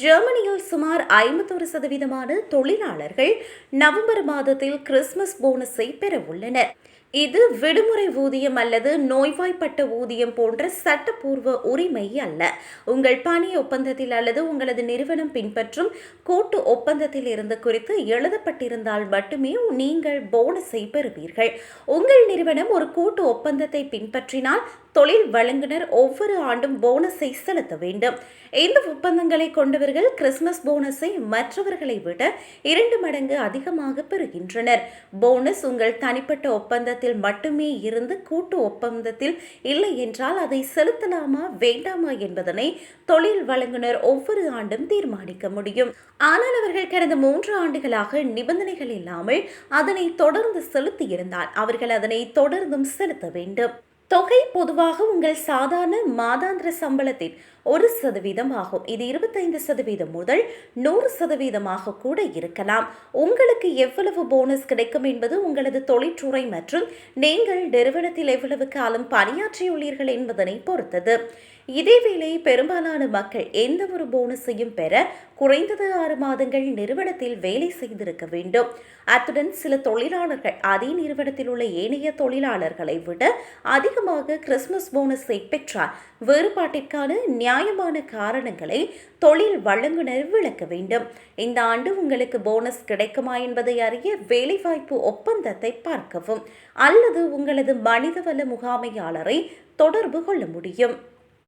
ஜெர்மனியில் சுமார் ஐம்பத்தொரு சதவீதமான தொழிலாளர்கள் நவம்பர் மாதத்தில் கிறிஸ்துமஸ் போனஸை பெற உள்ளனர். இது விடுமுறை ஊதியம் அல்லது நோய்வாய்ப்பட்ட ஊதியம் போன்ற சட்டப்பூர்வ உரிமை அல்ல. உங்கள் பணி ஒப்பந்தத்தில் அல்லது உங்களது நிறுவனம் பின்பற்றும் கூட்டு ஒப்பந்தத்தில் இருந்து குறித்து எழுதப்பட்டிருந்தால் மட்டுமே நீங்கள் போனஸை பெறுவீர்கள். உங்கள் நிறுவனம் ஒரு கூட்டு ஒப்பந்தத்தை பின்பற்றினால் தொழில் வழங்குனர் ஒவ்வொரு ஆண்டும் போனஸை செலுத்த வேண்டும். இந்த ஒப்பந்தங்களை கொண்டவர்கள் கிறிஸ்துமஸ் போனஸை மற்றவர்களை விட இரண்டு மடங்கு அதிகமாக பெறுகின்றனர். போனஸ் உங்கள் தனிப்பட்ட ஒப்பந்தத்தில் மட்டுமே இருந்து கூட்டு ஒப்பந்தத்தில் இல்லை என்றால் அதை செலுத்தலாமா வேண்டாமா என்பதனை தொழில் வழங்குனர் ஒவ்வொரு ஆண்டும் தீர்மானிக்க முடியும். ஆனால் அவர்கள் கடந்த மூன்று ஆண்டுகளாக நிபந்தனைகள் இல்லாமல் அதனை தொடர்ந்து செலுத்தியிருந்தால் அவர்கள் அதனை தொடர்ந்தும் செலுத்த வேண்டும். தொகை பொதுவாக உங்கள் சாதாரண மாதாந்திர சம்பளத்தின் ஒரு சதவீதம் ஆகும். இது இருபத்தைந்து சதவீதம் முதல் நூறு சதவீதமாக கூட இருக்கலாம். உங்களுக்கு எவ்வளவு போனஸ் கிடைக்கும் என்பது உங்களது தொழிற்துறை மற்றும் நீங்கள் நிறுவனத்தில் எவ்வளவு காலம் பணியாற்றியுள்ளீர்கள் என்பதனை பொறுத்தது. இதேவேளை பெரும்பாலான மக்கள் எந்த ஒரு போனஸையும் பெற குறைந்தது ஆறு மாதங்கள் நிறுவனத்தில் வேலை செய்திருக்க வேண்டும். அத்துடன் சில தொழிலாளர்கள் அதே நிறுவனத்தில் உள்ள ஏனைய தொழிலாளர்களை விட அதிகமாக கிறிஸ்துமஸ் போனஸை பெற்றால் வேறுபாட்டிற்கான நியாயமான காரணங்களை தொழில் வழங்குனர் விளக்க வேண்டும். இந்த ஆண்டு உங்களுக்கு போனஸ் கிடைக்குமா என்பதை அறிய வேலைவாய்ப்பு ஒப்பந்தத்தை பார்க்கவும் அல்லது உங்களது மனிதவள முகாமையாளரை தொடர்பு கொள்ள முடியும்.